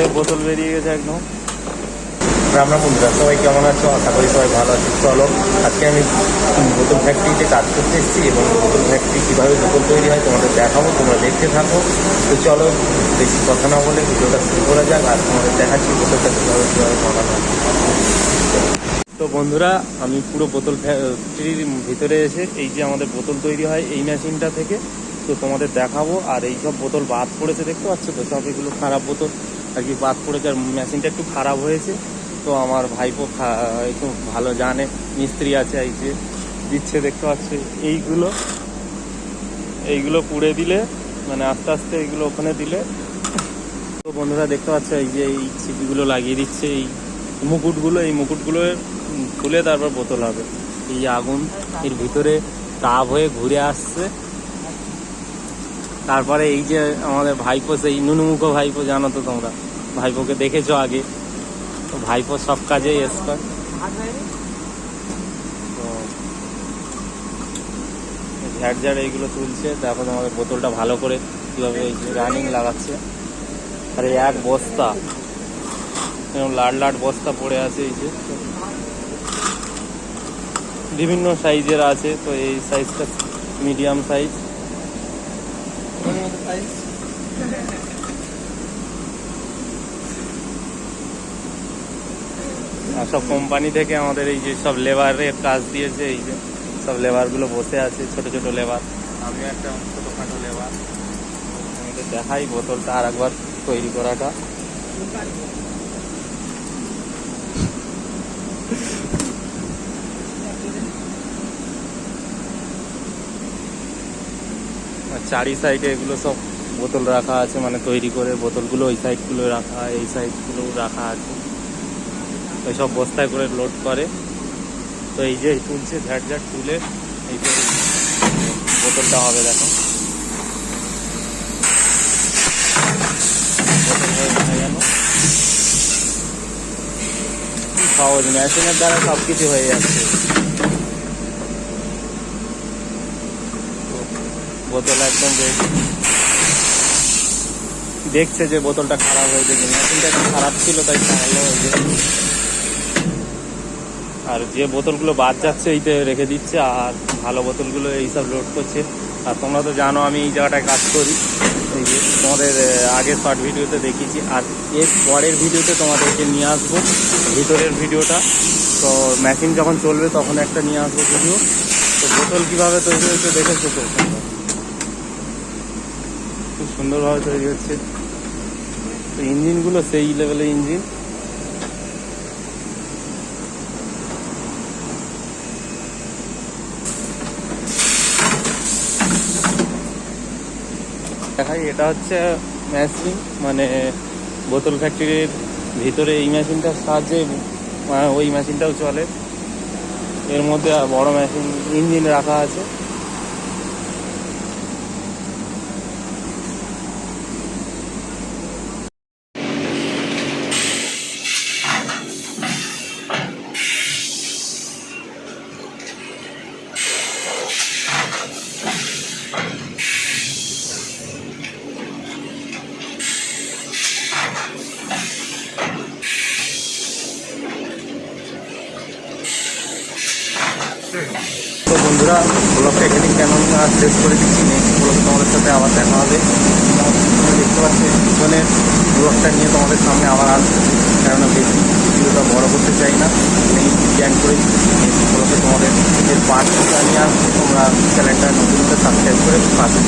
এই বোতল বেরিয়ে গেছে একদম। রাম বন্ধুরা সবাই কেমন আছো? আশা করি সবাই ভালো আছো। চলো, আজকে আমি বোতল ফ্যাক্টরিতে কাজ করতে এসেছি এবং বোতল ফ্যাক্টরি কীভাবে বোতল তৈরি হয় তোমাদের দেখাবো, তোমরা দেখতে থাকো। তো চলো, বেশি কথা না বলে ভিডিওটা শুরু করা যাক আর তোমাদের দেখাচ্ছি বোতলটা কীভাবে কীভাবে বানানো তো বন্ধুরা, আমি পুরো বোতল ফ্যাক্টরির ভিতরে এসে এই যে আমাদের বোতল তৈরি হয় এই মেশিনটা থেকে, তো তোমাদের দেখাবো। আর এই সব বোতল বাদ পড়েছে, দেখতে পাচ্ছ তো? সব এগুলো খারাপ বোতল। আর কি বাদ আর মেশিনটা একটু খারাপ হয়েছে। তো আমার ভাইপো একটু ভালো জানে, মিস্ত্রি আছে এই যে, দিচ্ছে দেখতে পাচ্ছ। এইগুলো এইগুলো পুড়ে দিলে মানে আস্তে আস্তে এইগুলো ওখানে দিলে। তো বন্ধুরা দেখতে পাচ্ছ, এই যে এই ছিপিগুলো লাগিয়ে দিচ্ছে, এই মুকুটগুলো এই মুকুটগুলো খুলে তারপর বোতল হবে। এই আগুন এর ভিতরে তাপ হয়ে ঘুরে আসছে। তারপরে এই যে আমাদের ভাইপো, সেই নুনুমুখো ভাইপো, জানো তো তোমরা? ভাইপোকে দেখেছ আগে? তো ভাইপো সব কাজেই এক্সপার্ট ঝাড় ঝাড় এইগুলো তুলছে, তারপর আমাদের বোতলটা ভালো করে কীভাবে এই রানিং লাগাচ্ছে। আর এক বস্তা। এরকম লাট লাট বস্তা পড়ে আছে এই যে। বিভিন্ন সাইজের আছে, তো এই সাইজটা মিডিয়াম সাইজ সব কোম্পানি থেকে আমাদের এই যে সব লেবারের কাজ দিয়েছে, এই যে সব লেবারগুলো বসে আছে, ছোট ছোট লেবার আমিও একটা ছোটোখাটো লেবার আমাদের দেখাই বোতলটা আর একবার তৈরি করাটা। চারি সাইডে এগুলো সব বোতল রাখা আছে মানে তৈরি করে বোতলগুলো ওই সাইডগুলো রাখা, এই সাইডগুলো রাখা আছে। ওই সব বস্তায় করে লোড করে। তো এই যে তুলছে, ঝাট ঝাট তুলে এই যে বোতলটা হবে দেখো। সহজ মেশিনের দ্বারা সব কিছু হয়ে যাচ্ছে। বোতল একদম দেখছে যে বোতলটা খারাপ হয়েছে মেশিনটা একটু খারাপ ছিল, তাই ভালো হয়েছে আর যে বোতলগুলো বাদ যাচ্ছে এইতে রেখে দিচ্ছে, আর ভালো বোতলগুলো এইসব লোড করছে। আর তোমরা তো জানো আমি এই জায়গাটায় কাজ করি। এই যে তোমাদের আগের শর্ট ভিডিওতে দেখিয়েছি। আর এর পরের ভিডিওতে তোমাদেরকে নিয়ে আসব, ভিতরের ভিডিওটা। তো মেশিন যখন চলবে তখন একটা নিয়ে আসব ভিডিও তো বোতল কীভাবে তৈরি হয়েছে দেখেছ তো? খুব সুন্দরভাবে তৈরি হচ্ছে। তো ইঞ্জিনগুলো সেই লেভেলের ইঞ্জিন দেখাই, এটা হচ্ছে মেশিন মানে বোতল ফ্যাক্টরির ভিতরে এই মেশিনটার সাহায্যে ওই মেশিনটাও চলে। এর মধ্যে বড় মেশিন ইঞ্জিন রাখা আছে। তো বন্ধুরা, ব্লগটা এখানে আর শেষ করে দিচ্ছি নেক্সট ব্লগ তোমাদের সাথে আবার দেখা হবে। দেখতে পাচ্ছি, পিছনের ব্লগটা নিয়ে তোমাদের সামনে আবার আসবে কেননা বেশি ভিডিওটা বড় করতে চাই না। আমি জ্ঞান করে নেক্সট ব্লগে তোমাদের এর পার্টটা নিয়ে আসবে তোমরা চ্যানেলটা নতুন করে সাবস্ক্রাইব করে পাশে।